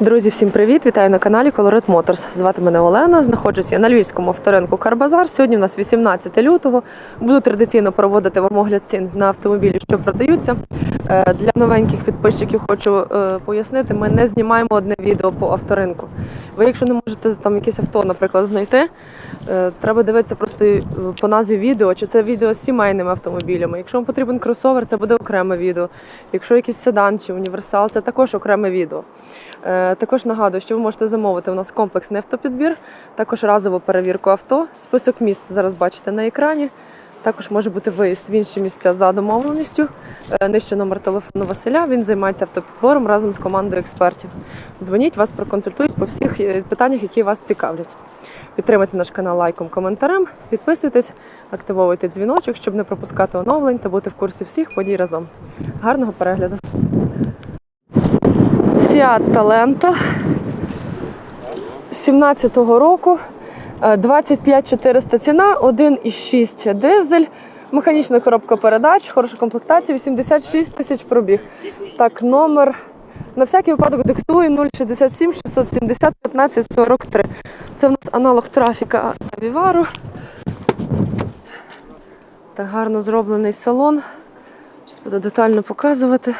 Друзі, всім привіт! Вітаю на каналі Colored Motors. Звати мене Олена. Знаходжусь я на львівському авторинку Карбазар. Сьогодні у нас 18 лютого. Буду традиційно проводити вам огляд цін на автомобілі, що продаються. Е, Для новеньких підписчиків хочу е, пояснити, ми не знімаємо одне відео по авторинку. Ви, якщо не можете там якесь авто, наприклад, знайти, е, треба дивитися просто по назві відео, чи це відео з сімейними автомобілями. Якщо вам потрібен кросовер, це буде окреме відео. Якщо якийсь седан чи універсал, це також окреме відео. Е, Також нагадую, що ви можете замовити у нас комплексний автопідбір, також разову перевірку авто. Список міст зараз бачите на екрані. Також може бути виїзд в інші місця за домовленістю. Е, Нижче номер телефону Василя. Він займається автопідбором разом з командою експертів. Дзвоніть, вас проконсультують по всіх е, питаннях, які вас цікавлять. Підтримайте наш канал лайком, коментарем, підписуйтесь, активовуйте дзвіночок, щоб не пропускати оновлень та бути в курсі всіх подій разом. Гарного перегляду! Fiat Talento 17-го року. е, 25 400 ціна, 1,6 дизель, механічна коробка передач, хороша комплектація, 86 тисяч пробіг. Так, номер на всякий випадок диктую 067 670 15 43. Це в нас аналог трафіка Вівару. Так гарно зроблений салон. Зараз буду детально показувати.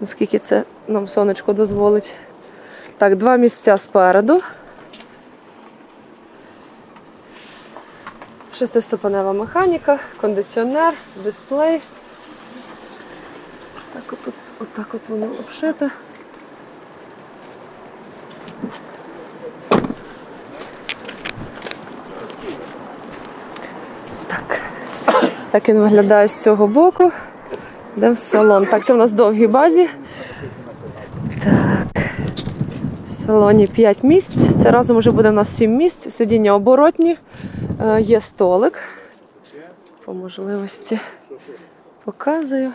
Наскільки це нам сонечко дозволить. Так, два місця спереду. Шестиступенева механіка, кондиціонер, дисплей. Так от, отак от воно обшите. Так. Так він виглядає з цього боку. Йдемо в салон. Так, це в нас довгій базі. Так. В салоні 5 місць. Це разом вже буде у нас 7 місць. Сидіння оборотні. Е, Є столик. По можливості показую.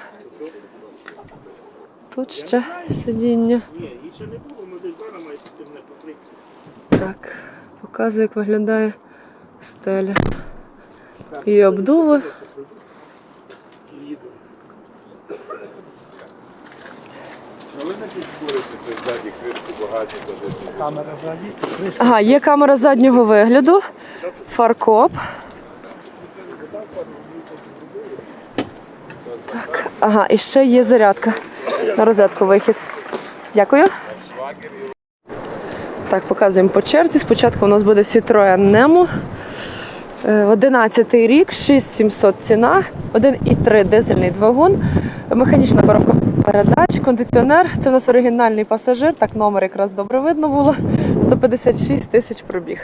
Тут ще сидіння. Так, показую, як виглядає стеля. І обдуви. Ага, є камера заднього вигляду, фаркоп. Так, ага, і ще є зарядка на розетку вихід. Дякую. Так, показуємо по черзі. Спочатку у нас буде Citroen Nemo. Е, 11 рік, 6700 ціна, 1,3 дизельний двигун, механічна коробка передач, кондиціонер. Це у нас оригінальний пасажир, так номер якраз добре видно було. 156 тисяч пробіг.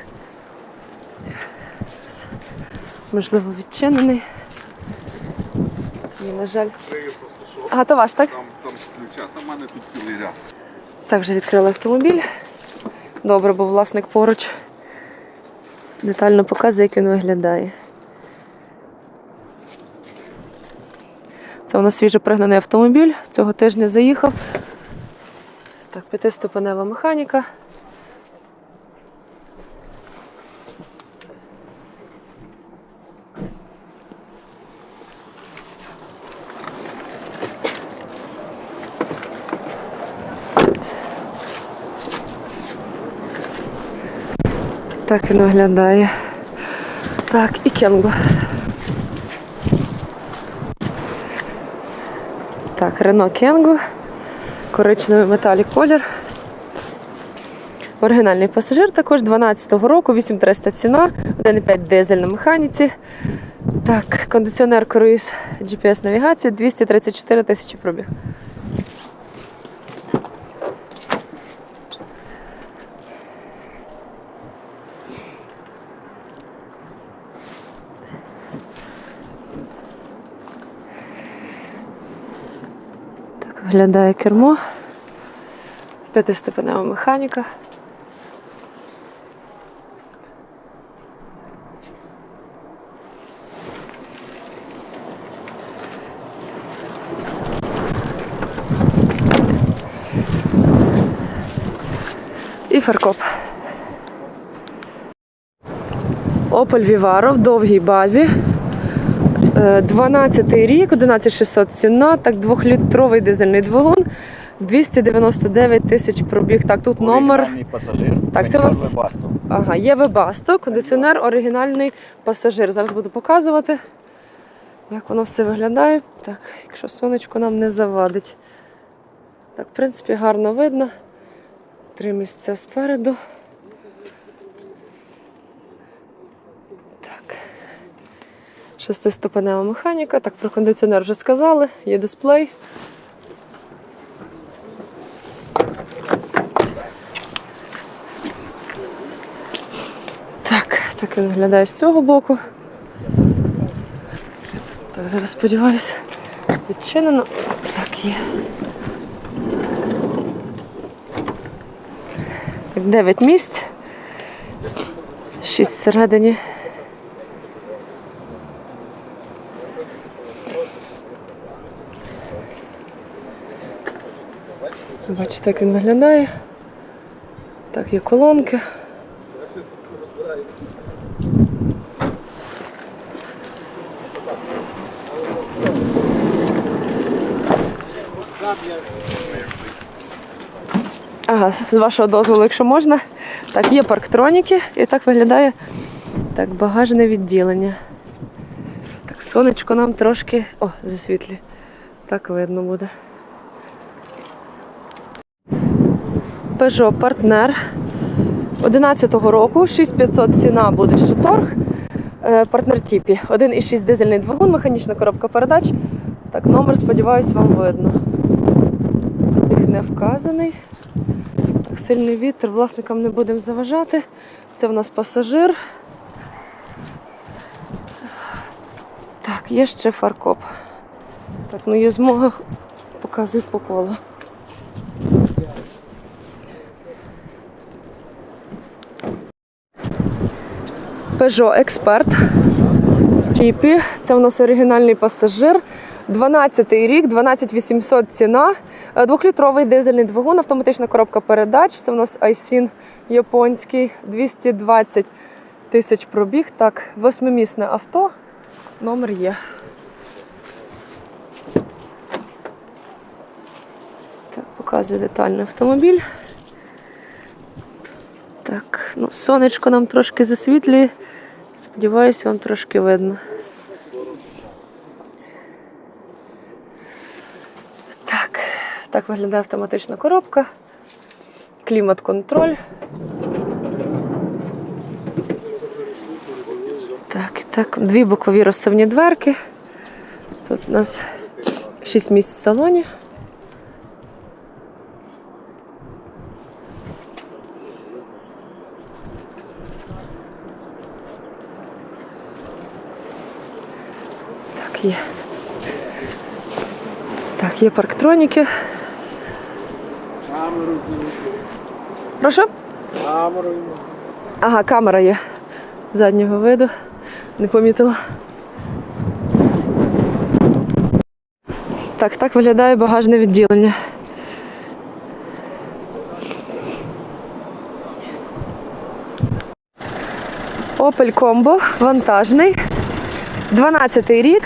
Можливо, відчинений. Ні, на жаль. Ага, то ваш, так? там, там з ключа, там в мене тут цілий ряд. Так, вже відкрили автомобіль. Добре, бо власник поруч детально показує, як він виглядає. Це у нас свіжо пригнаний автомобіль. Цього тижня заїхав. Так, п'ятиступенева механіка. Так він виглядає. Так, і кенго. Так, Рено Кенгу, Коричневий металік колір. Оригінальний пасажир також 12-го року, 8300 ціна, 1,5 дизель на механіці. Так, кондиціонер круїз GPS навігація 234 тисячі пробіг. Виглядає кермо. П'ятиступенева механіка. І фаркоп. Opel Vivaro в довгій базі. Е, 12 рік, 11600 ціна, так, двохлітровий дизельний двигун, 299 тисяч пробіг. Так, тут номер. Пасажир. Так, це у нас- Ага, є Webasto, кондиціонер, оригінальний пасажир. Зараз буду показувати, як воно все виглядає. Так, якщо сонечко нам не завадить. Так, в принципі, гарно видно. Три місця спереду. Так. Шестиступенева механіка. Так, про кондиціонер вже сказали. Є дисплей. Так, так він виглядає з цього боку. Так, зараз сподіваюся, відчинено. Так, є. Так, 9 місць. 6 всередині. Бачите, як він виглядає. Так, є колонки. Ага, з вашого дозволу, якщо можна. Так, є парктроніки, і так виглядає так, багажне відділення. Так, сонечко нам трошки. О, засвітлі. Так видно буде. Peugeot партнер 11-го року, 6500 ціна буде ще торг. Е, Партнер Тіпі. 1,6 дизельний двигун, механічна коробка передач. Так, номер, сподіваюсь, вам видно. Пробіг не вказаний. Так, сильний вітер, власникам не будемо заважати. Це в нас пасажир. Так, є ще фаркоп. Так, ну є змога, показують по колу. Peugeot Експерт. Тіпі. Це у нас оригінальний пасажир. 12-й рік, 12800 ціна. Е, Двохлітровий дизельний двигун, автоматична коробка передач. Це у нас Айсін японський, 220 тисяч пробіг. Так, восьмимісне авто. Номер є. Так, показую детально автомобіль. Так, ну, сонечко нам трошки засвітлює. Сподіваюсь, вам трошки видно. Так, так виглядає автоматична коробка. Клімат-контроль. Так, так, дві бокові розсувні дверки. Тут у нас 6 місць в салоні. Так, є. Так, є парктроніки. Камеру Прошу? камеру. Ага, камера є заднього виду. Не помітила. Так, так виглядає багажне відділення. Opel Combo вантажний. 12 рік,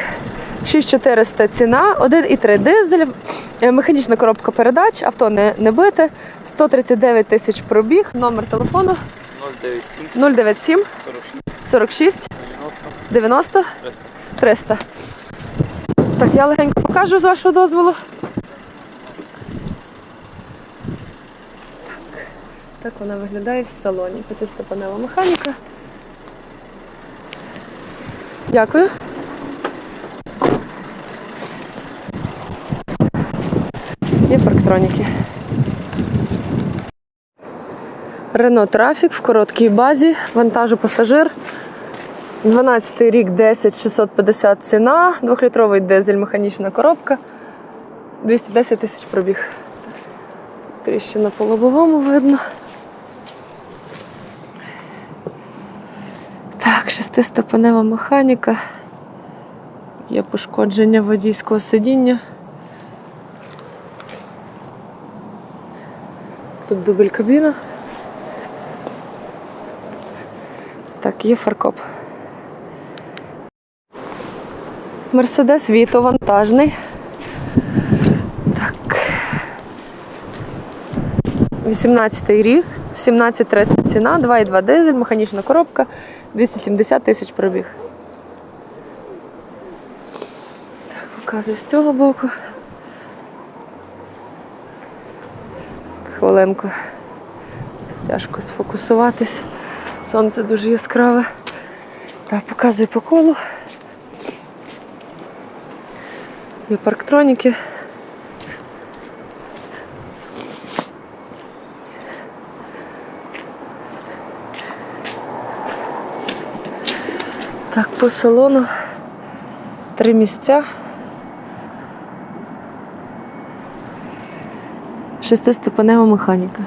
6400 ціна, 1,3 дизель, е, механічна коробка передач, авто не, не бите, 139 тисяч пробіг, номер телефону 097 097 46 46 90 300. Так, я легенько покажу з вашого дозволу. Так, так вона виглядає в салоні. П'ятиступенева механіка. Дякую. Є парктроніки. Рено Трафік в короткій базі, вантажу пасажир. 12 рік 10 650 ціна, 2-літровий дизель, механічна коробка, 210 тисяч пробіг. Тріщина по лобовому видно. Так, шестиступенева механіка. Є пошкодження водійського сидіння. Тут дубль кабіна. Так, є фаркоп. Мерседес Віто вантажний. Так. 18 рік, 17300 ціна, 2,2 дизель, механічна коробка, 270 тисяч пробіг. Так, показую з цього боку. Хвилинку. Тяжко сфокусуватись. Сонце дуже яскраве. Так, показую по колу. Є парктроніки. Так, по салону три місця. Шестиступенева механіка.